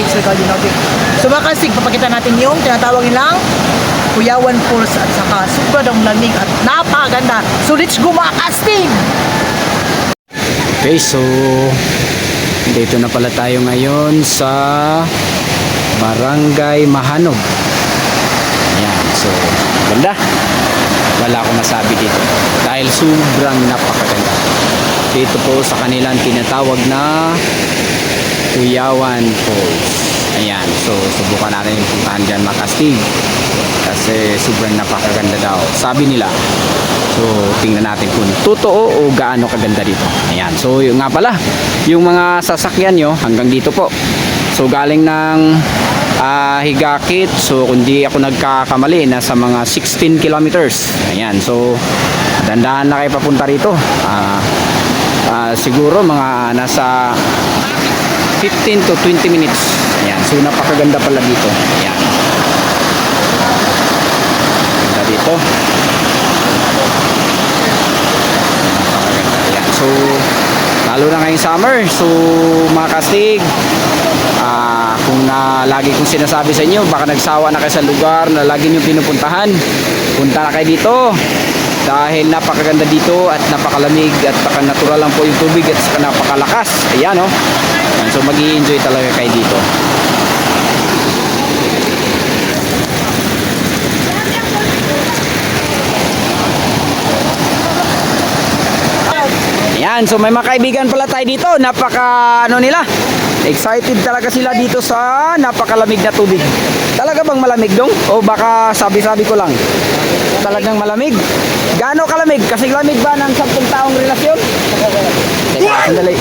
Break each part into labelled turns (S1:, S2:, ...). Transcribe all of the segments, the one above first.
S1: Bakit sa Kalinote. So mga kastig, papakita natin yung tinatawag nilang Kuyawan Falls at saka daw lamig at napakaganda. So let's go mga kastig!
S2: Okay, so dito na pala tayo ngayon sa Barangay Mahanog. Ayan, so ganda. Wala akong masabi dito. Dahil sobrang napakaganda. Dito po sa kanilang tinatawag na Kuyawan Falls. Ayan, so subukan natin yung puntahan dyan makastig. Kasi sobrang napakaganda daw. Sabi nila, So, tingnan natin kung totoo o gaano kaganda dito. Ayan. So, yung nga pala, yung mga sasakyan nyo hanggang dito po. So, galing ng ah, Higakit. So, kung di ako nagkakamali, nasa mga 16 kilometers. Ayan. So, dandahan na kayo papunta rito. Ah, ah, siguro mga nasa 15 to 20 minutes. Ayan. So, napakaganda pala dito. Ayan. Ganda dito. Ayan. So, lalo na ngayong summer. So, mga kastig, ah, kung na lagi kong sinasabi sa inyo, baka nagsawa na kayo sa lugar na lagi nyo pinupuntahan, punta na kayo dito. Dahil napakaganda dito at napakalamig at saka natural lang po yung tubig at napakalakas. Ayan, oh. Ayan, so, mag enjoy talaga kayo dito. Yan, so may mga kaibigan pala tayo dito. Napaka ano nila? Excited talaga sila dito sa napakalamig na tubig. Talaga bang malamig dong? O baka sabi-sabi ko lang. Talagang malamig? Gaano kalamig? Kasi lamig ba ng 10 taong relasyon? Teka, sandali.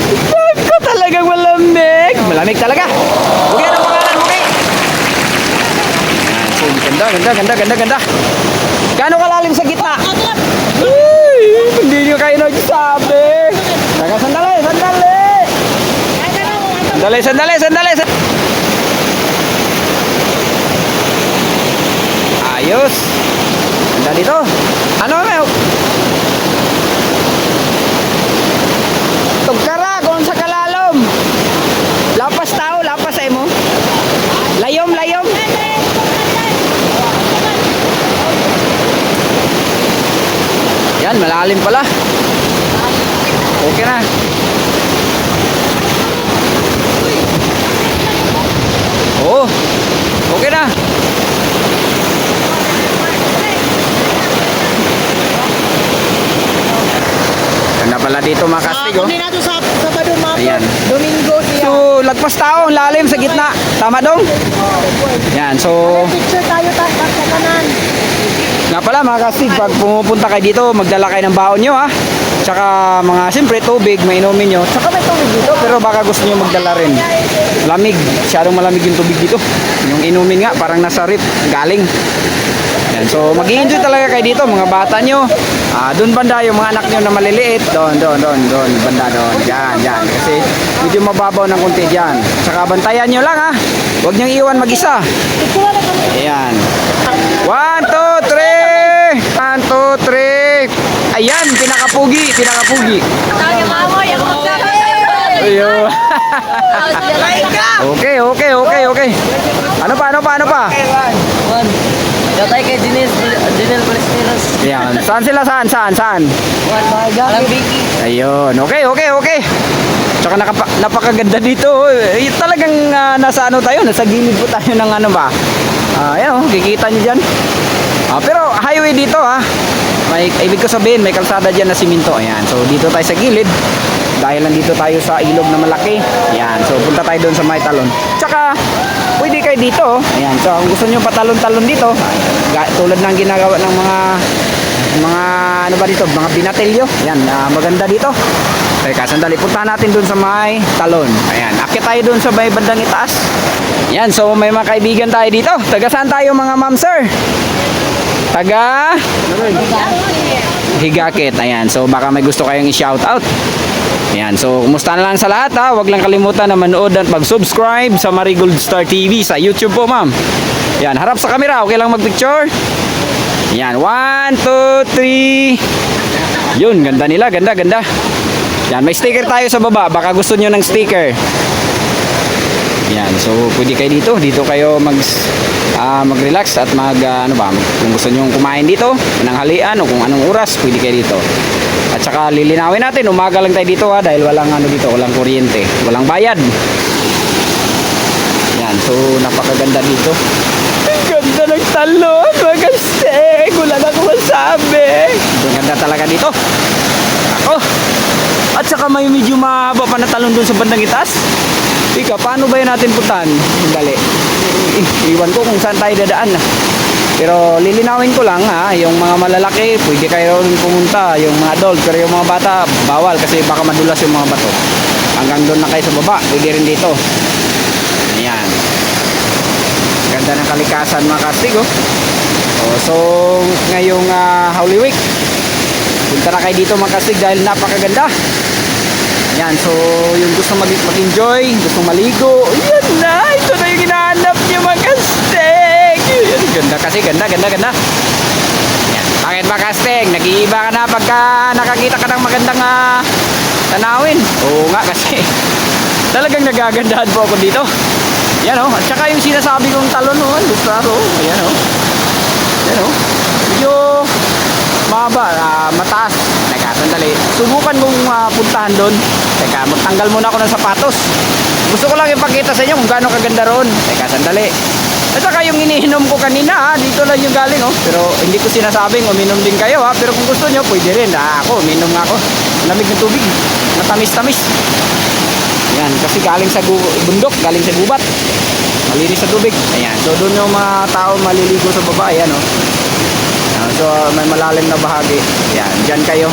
S2: Talagang malamig. Malamig talaga. Yan ang pangalan so ganda, ganda, ganda, ganda, ganda. Gaano kalalim sa gitna? Uy, hindi nyo kayo nagsabi. Sandali, sandali. Sandali, sandali, sandali. sandali. Ayos. Ganda dito. Yan, malalim pala. Okay na. Oo. Okay na. Ganda pala dito mga kastig, oh.
S1: Kunin natin sa Sabado mga
S2: Ayan.
S1: Domingo siya.
S2: So, lagpas tao, lalim sa gitna. Tama dong? Yan, so...
S1: Picture tayo tayo sa kanan.
S2: Nga pala mga kastig, pag pumupunta kayo dito, magdala kayo ng baon nyo ha. Tsaka mga, siyempre, tubig, mainumin nyo. Tsaka may tubig dito, pero baka gusto nyo magdala rin. Lamig, masyadong malamig yung tubig dito. Yung inumin nga, parang nasa rip, galing. Yan, so mag enjoy talaga kayo dito, mga bata nyo. Ah, doon banda yung mga anak nyo na maliliit. Doon, doon, doon, doon, banda doon. Yan, yan. Kasi medyo mababaw ng konti dyan. Tsaka bantayan nyo lang ha. Huwag nyo iwan mag-isa. Ayan. One, Ayan, pinakapugi, pinakapugi. Ayun. okay, okay, okay, okay. Ano pa, ano pa, ano pa?
S3: Datay kay Dinel Dinel Palestinos.
S2: Ayan. Saan sila? Saan? Saan? Saan?
S3: Alam Biki.
S2: Ayun. Okay, okay, okay. Tsaka nakapa, napakaganda dito. Eh, talagang ah, nasa ano tayo, nasa gilid po tayo ng ano ba. Ah, ayan oh, kikita niyo diyan. Ah, pero highway dito ha. May ibig ko sabihin, may kalsada diyan na siminto. Ayan. So dito tayo sa gilid. Dahil nandito tayo sa ilog na malaki. Ayan. So punta tayo doon sa may talon. Tsaka pwede kayo dito. oh. Ayan. So kung gusto niyo patalon-talon dito, tulad ng ginagawa ng mga mga ano ba dito, mga binatilyo. Yan, ah, maganda dito. Teka, sandali. Punta natin dun sa may talon. Ayan, akit tayo dun sa may bandang itaas. Yan, so may mga kaibigan tayo dito. Taga saan tayo mga ma'am sir? Taga Higakit. Ayan, so baka may gusto kayong i-shout out. Ayan, so kumusta na lang sa lahat ha. Huwag lang kalimutan na manood at mag-subscribe sa Marigold Star TV sa YouTube po ma'am. Yan, harap sa camera. Okay lang mag-picture? Yan, one, two, three. Yun, ganda nila, ganda, ganda. Yan, may sticker tayo sa baba. Baka gusto nyo ng sticker. Yan, so pwede kayo dito. Dito kayo mag ah, mag-relax at mag ah, ano ba, kung gusto niyo kumain dito, ng halian o kung anong oras, pwede kayo dito. At saka lilinawin natin, umaga lang tayo dito ha dahil walang ano dito, walang kuryente, walang bayad. Yan, so napakaganda dito. Ang ganda ng talon, mga stek. Wala na akong masabi. Ang ganda talaga dito. Ako. At saka may medyo mahaba pa na talon doon sa bandang itaas. Ika, paano ba yun natin puntahan? Dali. Iwan ko kung saan tayo dadaan. Pero lilinawin ko lang ha, yung mga malalaki, pwede kayo rin pumunta, yung mga adult, pero yung mga bata, bawal kasi baka madulas yung mga bato. Hanggang doon na kayo sa baba, pwede rin dito. Ayan. Ganda ng kalikasan mga kastig oh. oh so, ngayong ah, Holy Week, punta na kayo dito mga kastig dahil napakaganda. Yan, so yung gusto mag- mag-enjoy, gusto maligo, yan na, ito na yung hinahanap niyo mga kastig. Yan, ganda kasi, ganda, ganda, ganda. Yan. Bakit ba kastig? Nag-iiba ka na pagka nakakita ka ng magandang ah, tanawin. Oo nga kasi talagang nagagandahan po ako dito. Yan oh, at saka yung sinasabi kong talon oh, lustraro, ayan oh. Yan oh. Medyo mahaba, ah, mataas. Teka, sandali. Subukan mong ah, puntahan doon. Teka, magtanggal muna ako ng sapatos. Gusto ko lang ipakita sa inyo kung gaano kaganda roon. Teka, sandali. At saka yung iniinom ko kanina ha, dito lang yung galing oh. Pero hindi ko sinasabing uminom din kayo ha. Pero kung gusto nyo, pwede rin. Ah, ako, uminom nga ako. Lamig ng tubig. Matamis-tamis. Yan, kasi galing sa bundok, galing sa gubat. Malinis sa tubig. Ayan, so doon yung mga tao maliligo sa baba. Ayan oh. So may malalim na bahagi. Yan, dyan kayo.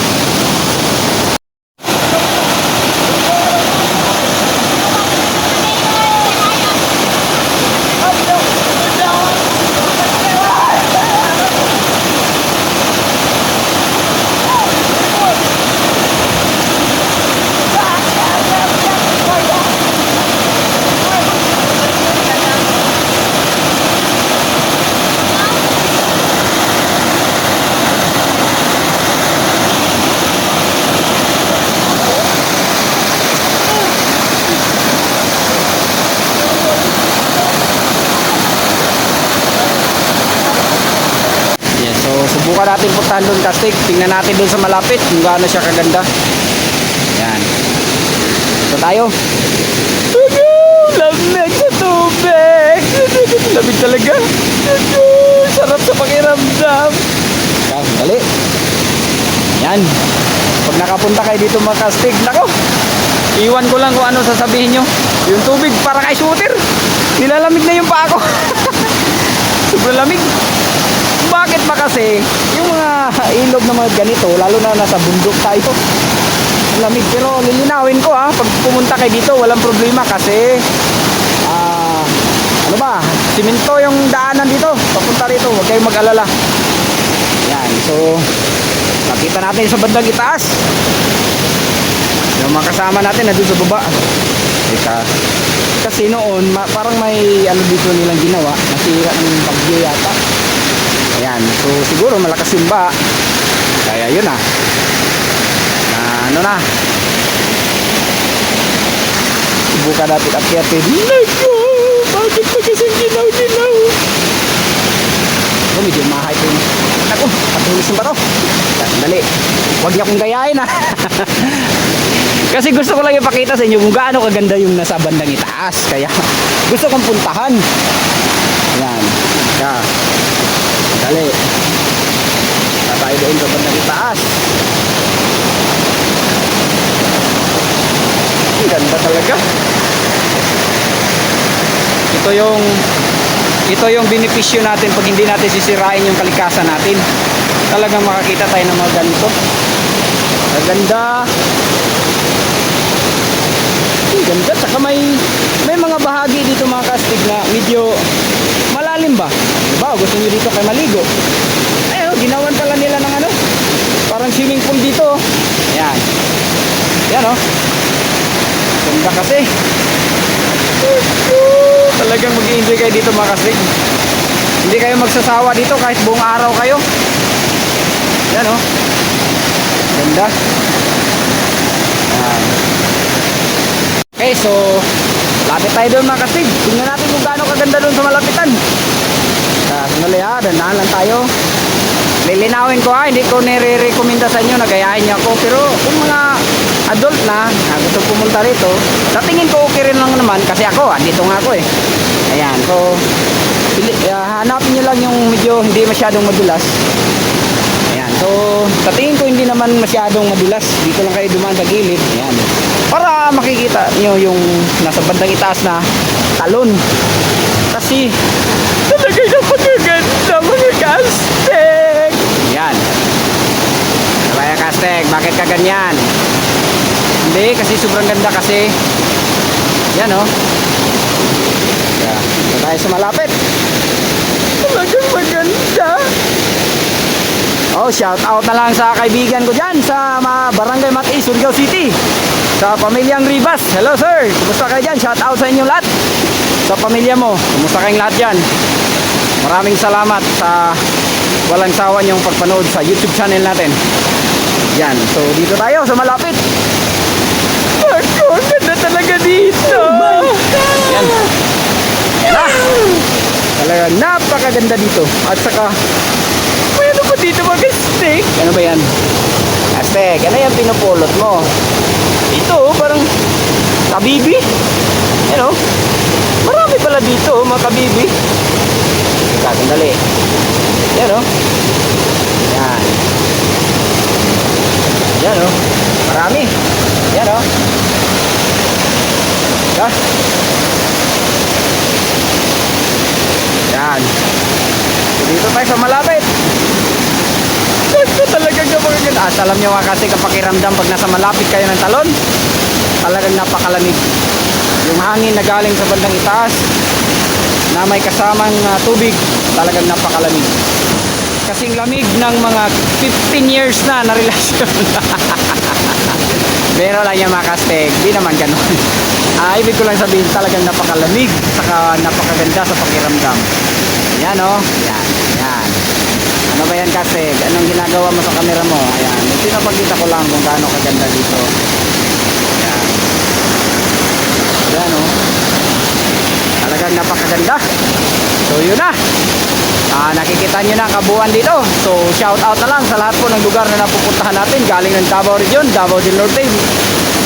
S2: Yes, so doon kasi tingnan natin doon sa malapit kung gaano siya kaganda. Yan. Ito tayo. Lamig sa tubig. Lamig talaga. Sarap sa pakiramdam. Yan, dali. Yan. Pag nakapunta kayo dito mga kastig, nako. Iwan ko lang kung ano sasabihin nyo. Yung tubig para kay shooter. Nilalamig na yung paa ko. Sobrang lamig. Bakit ba kasi yung mga ilog na mga ganito, lalo na nasa bundok tayo, lamig. Pero lilinawin ko ha, pag pumunta kayo dito, walang problema kasi ah ano ba, simento yung daanan dito. Papunta rito, huwag kayong mag-alala. Yan, so nakita natin sa bandang itaas. Yung mga kasama natin na doon sa baba. Teka. Kasi noon, ma- parang may ano dito nilang ginawa, nasira ng bagyo yata. Ayan, so siguro malakas yung ba. Kaya yun ah. Na ano na. Subukan natin akyat eh. Naku! Bakit pa kasing ginaw-ginaw? Oh, medyo mahay po. Naku, patulis yung bato. Dali. Huwag niya akong gayahin ah. Kasi gusto ko lang ipakita sa inyo kung gaano kaganda yung nasa bandang itaas. Kaya gusto kong puntahan. Yan. Kaya, dali. Na tayo doon sa bandang itaas. Ang ganda talaga. Ito yung ito yung benepisyo natin pag hindi natin sisirain yung kalikasan natin. Talagang makakita tayo ng mga ganito. Ang ganda. Ang ganda. Tsaka may, may mga bahagi dito mga kastig na medyo malalim ba? Diba? Gusto nyo dito kay maligo. Ayun, ginawan pala nila ng ano. Parang swimming pool dito. Yan. Yan oh. Ganda kasi. Talagang mag-enjoy kayo dito mga kastig. Hindi kayo magsasawa dito kahit buong araw kayo. Yan oh. Ganda. Yan. Okay, so lapit tayo doon mga kastig. Tingnan natin kung gaano kaganda doon sa malapitan. Uh, sandali ha, dandahan lang tayo. Lilinawin ko ha, hindi ko nire-recommenda sa inyo na gayahin niyo ako. Pero kung mga adult na, na gusto pumunta rito, sa tingin ko okay rin lang naman kasi ako, andito nga ako eh. Ayan, so ah, hanapin niyo lang yung medyo hindi masyadong madulas. Ayan, so sa tingin ko hindi naman masyadong madulas. Dito lang kayo dumaan sa gilid. Ayan. Para makikita niyo yung nasa bandang itaas na talon. Kasi talaga kastek. Yan. Kaya kastek, bakit ka ganyan? Hindi, kasi sobrang ganda kasi. Yan oh. Yeah. Ito tayo sa malapit. Talagang maganda. Oh, shout out na lang sa kaibigan ko dyan sa Barangay Mati, Surigao City. Sa pamilyang Ribas. Hello sir, kumusta kayo dyan? Shout out sa inyong lahat. Sa pamilya mo, kumusta kayong lahat dyan? Maraming salamat sa walang sawa niyong pagpanood sa YouTube channel natin. Yan, so dito tayo sa malapit. Ako, ang ganda talaga dito. Oh my God! Yan. Na. Talaga napakaganda dito. At saka, may ano pa dito mga steak? Ano ba yan? Aztec, ano yung pinupulot mo? Dito, oh, parang kabibi. Yan oh. Marami pala dito, oh, mga kabibi. Sandali. Yan oh. Yan. Yan oh. Marami. Yan oh. Yan. Yan. Dito tayo sa malapit. Ito talaga kapag At alam nyo nga kasi kapakiramdam pag nasa malapit kayo ng talon, talagang napakalamig. Yung hangin na galing sa bandang itaas, na may kasamang ah, tubig, talagang napakalamig. Kasing lamig ng mga 15 years na na relasyon. Pero lang yung mga kastek, di naman ganun. Ah, ibig ko lang sabihin, talagang napakalamig, saka napakaganda sa pakiramdam. Yan oh, yan, yan. Ano ba yan kasi? Anong ginagawa mo sa camera mo? Ayan. Pinapakita ko lang kung gaano kaganda dito. Ayan. Ayan oh. Talagang napakaganda. So yun na. Ah, nakikita nyo na kabuuan dito. So shout out na lang sa lahat po ng lugar na napupuntahan natin. Galing ng Davao Region, Davao del Norte,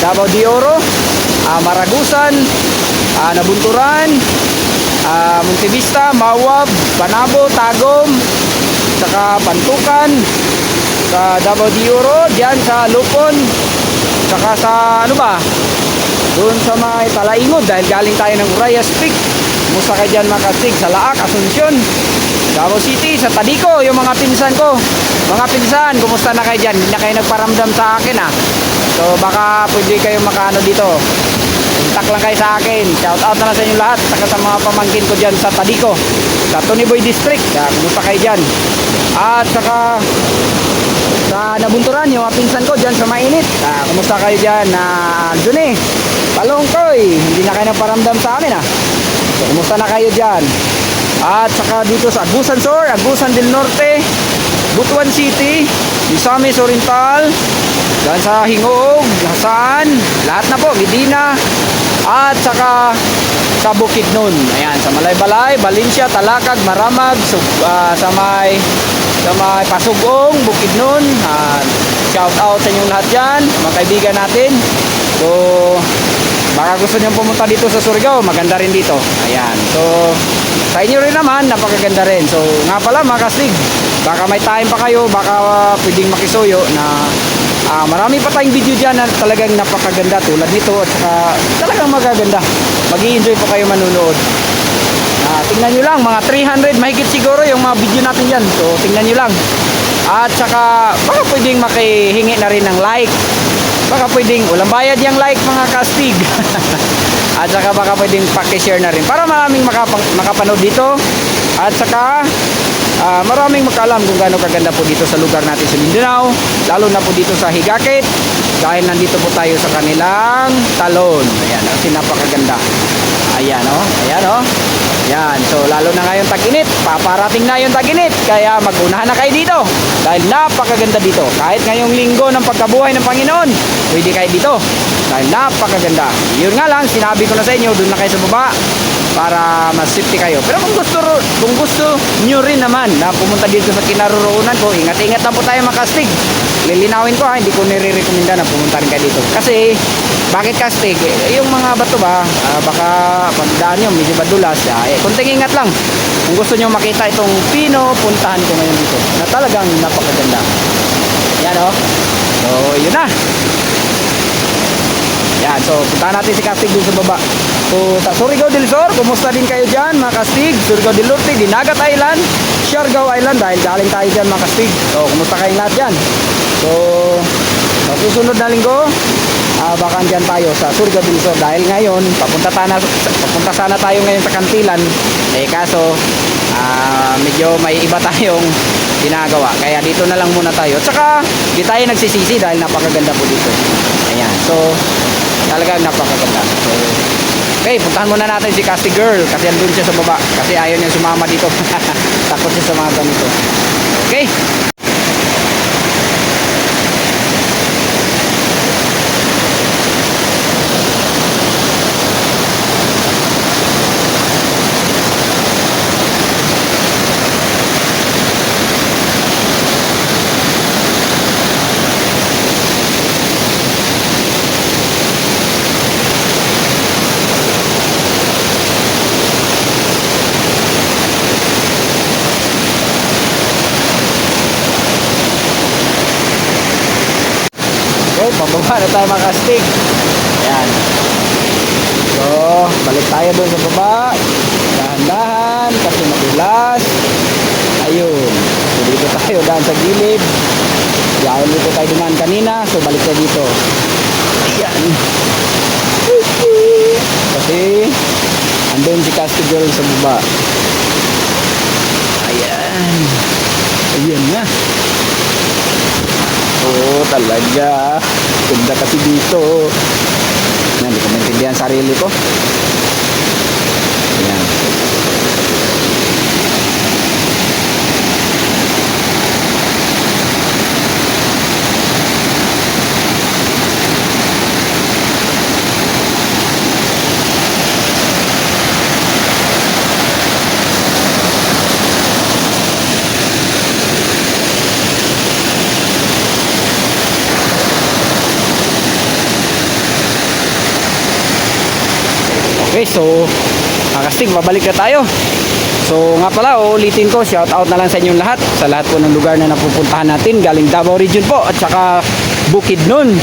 S2: Davao de Oro, ah, Maragusan, ah, Nabunturan, ah, Montevista, Mawab, Banabo, Tagum, saka Pantukan, sa Davao de Oro, diyan sa Lupon, saka sa ano ba? Doon sa may Talaingod dahil galing tayo ng Urayas Peak. Musta kayo dyan mga kastig sa Laak, Asuncion, Davao City, sa Tadico, yung mga pinsan ko. Mga pinsan, kumusta na kayo dyan? Hindi na kayo nagparamdam sa akin ah. So baka pwede kayo makaano dito. Contact lang kayo sa akin. Shout out na sa inyo lahat. Saka sa mga pamangkin ko dyan sa Tadico. Sa Tuniboy District. Kaya kumusta kayo dyan? At saka sa Nabunturan, yung mga pinsan ko dyan sa mainit. Ah, kumusta kayo dyan? Na Juni, Palongkoy, hindi na kayo nagparamdam sa amin ah. So, kumusta na kayo dyan? At saka dito sa Agusan Sur, Agusan del Norte, Butuan City, Misamis Oriental, dyan sa Hingog, Hasan, lahat na po, Medina, at saka sa Bukidnon. Ayan, sa Malaybalay, Valencia, Talakag, Maramag, sub, ah, sa may sa may Pasugong, Bukidnon. At shout out sa inyong lahat dyan, mga kaibigan natin. So, baka gusto nyo pumunta dito sa Surigao, maganda rin dito. Ayan, so sa inyo rin naman, napakaganda rin. So, nga pala mga kastig, baka may time pa kayo, baka ah, pwedeng makisuyo na ah, marami pa tayong video dyan na talagang napakaganda tulad nito at saka talagang magaganda. mag enjoy po kayo manunood. Ah, tingnan nyo lang, mga 300 mahigit siguro yung mga video natin dyan. So, tingnan nyo lang. At saka, baka pwedeng makihingi na rin ng like. Baka pwedeng, walang bayad yung like mga kastig. At saka baka pwedeng pakishare na rin. Para maraming makapanood dito. At saka, ah, maraming makalam kung gaano kaganda po dito sa lugar natin sa Mindanao. Lalo na po dito sa Higakit. dahil nandito po tayo sa kanilang talon. Ayan, kasi napakaganda. Ayan oh, ayan oh. Yan, so lalo na ngayon tag-init, paparating na yung tag-init, kaya magunahan na kayo dito. Dahil napakaganda dito. Kahit ngayong linggo ng pagkabuhay ng Panginoon, pwede kayo dito. Dahil napakaganda. Yun nga lang, sinabi ko na sa inyo, doon na kayo sa baba para mas safety kayo. Pero kung gusto kung gusto nyo rin naman na pumunta dito sa kinaroroonan ko, ingat-ingat lang po tayo makastig. Lilinawin ko ha, hindi ko nire-recommenda na pumunta rin kayo dito. Kasi, bakit kastig? Eh, yung mga bato ba, ah, baka pagdaan nyo, medyo madulas. Ah, eh, kunting ingat lang. Kung gusto nyo makita itong pino, puntahan ko ngayon dito. Na talagang napakaganda. Yan o. So, yun na. Yan, so puntahan natin si Castig dun sa baba. So, Surigao del Sur, kumusta din kayo dyan mga Castig? Surigao del Norte, Dinagat Island, Siargao Island, dahil galing tayo dyan mga Castig. So, kumusta kayong lahat dyan? So, sa susunod na linggo, ah baka dyan tayo sa Surigao del Sur. Dahil ngayon, papunta, tana, papunta sana tayo ngayon sa Kantilan. Eh kaso, ah medyo may iba tayong ginagawa. Kaya dito na lang muna tayo. At saka, di tayo nagsisisi dahil napakaganda po dito. Ayan, so, talagang napakaganda. So, okay, puntahan muna natin si Casty Girl kasi andun siya sa baba. Kasi ayaw niya sumama dito. Takot siya sa mga ganito. Okay? Okay, pababa na tayo mga kastig. Ayan. So, balik tayo doon sa baba. Dahan-dahan kasi madulas. Ayun. So, dito tayo daan sa gilid. Yan, dito tayo dumaan kanina. So, balik tayo dito. Ayan. Kasi, andun si Casty Girl sa baba. Ayan. Ayan na. Oo, talaga. Ganda kasi dito. Yan, hindi ko maintindihan sarili ko. Okay, so kakastig, babalik na tayo. So nga pala, uulitin ko, shout out na lang sa inyong lahat. Sa lahat po ng lugar na napupuntahan natin, galing Davao Region po, at saka Bukidnon,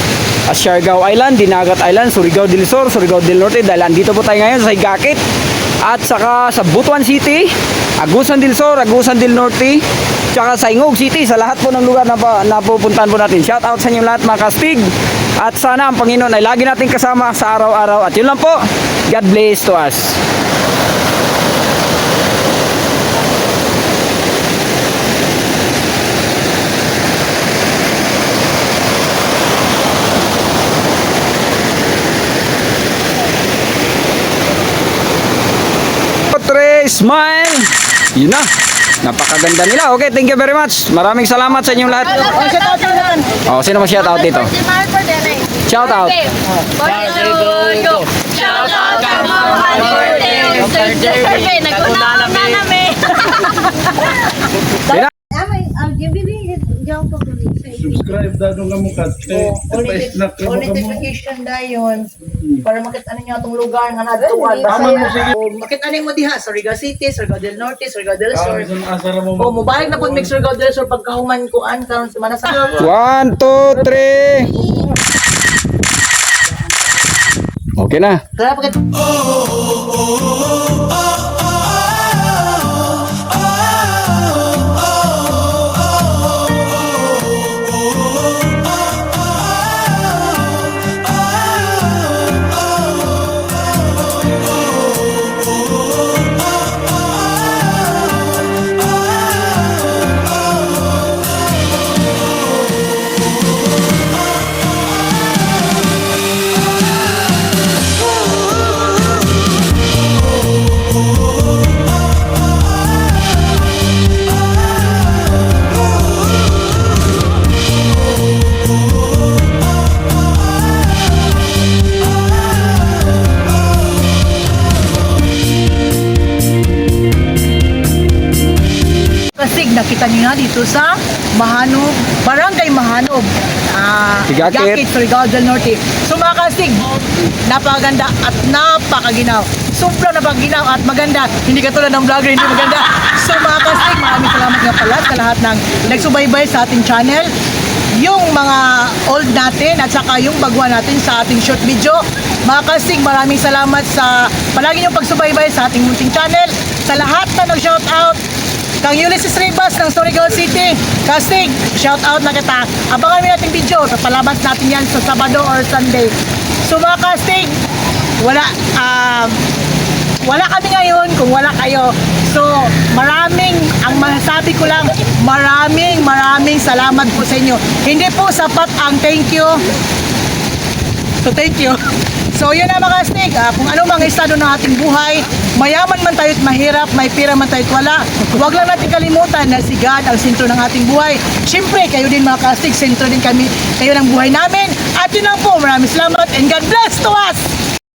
S2: at Siargao Island, Dinagat Island, Surigao del Sur, Surigao del Norte, dahil andito po tayo ngayon sa Higakit. At saka sa Butuan City, Agusan del Sur, Agusan del Norte, tsaka sa Ingog City, sa lahat po ng lugar na, pa, na pupuntahan po natin. Shout out sa inyong lahat mga kastig. At sana ang Panginoon ay lagi natin kasama sa araw-araw. At yun lang po. God bless to us. Smile! Yun na. Napakaganda nila. Okay, thank you very much. Maraming salamat sa inyong lahat.
S1: Oh, shout
S2: sino ma-shout out dito? Shout out.
S4: Shout out ka mo, happy birthday. Birthday, nag-una na namin.
S5: Subscribe dado nga mo kat
S1: notification dayon para makita ninyo atong lugar nga natuwan. Basta makita ninyo mo diha sa Surigao City, Surigao del Norte, Surigao del Sur.
S5: asara mo
S1: O mobalik na pud mix Surigao del Sur pagkahuman kuan karon sa manasa.
S2: One, two, three. Okay na.
S1: Kaya pagkat Kastig, nakita niyo na dito sa Mahanob, Barangay Mahanob. Ah,
S2: Tigakit.
S1: Tigakit, Surigao del Norte. So mga kastig, napakaganda at napakaginaw. Sobrang napakaginaw at maganda. Hindi katulad ng vlogger, hindi maganda. So mga kastig, maraming salamat nga pala sa lahat ng nagsubaybay sa ating channel. Yung mga old natin at saka yung baguhan natin sa ating short video. Mga kastig, maraming salamat sa palagi niyong pagsubaybay sa ating munting channel. Sa lahat na nag-shout out, Kang Ulysses Rivas ng Surigao City. Kastig, shout out na kita. Abangan mo natin video. Papalabas natin yan sa Sabado or Sunday. So mga kastig, wala, ah, wala kami ngayon kung wala kayo. So, maraming, ang masasabi ko lang, maraming, maraming salamat po sa inyo. Hindi po sapat ang thank you. So, thank you. So, yun na mga stick. Ah, kung ano mga estado ng ating buhay, mayaman man tayo't mahirap, may pira man tayo't wala, huwag lang natin kalimutan na si God ang sentro ng ating buhay. Siyempre, kayo din mga kastig, sentro din kami, kayo ng buhay namin. At yun lang po, maraming salamat and God bless to us!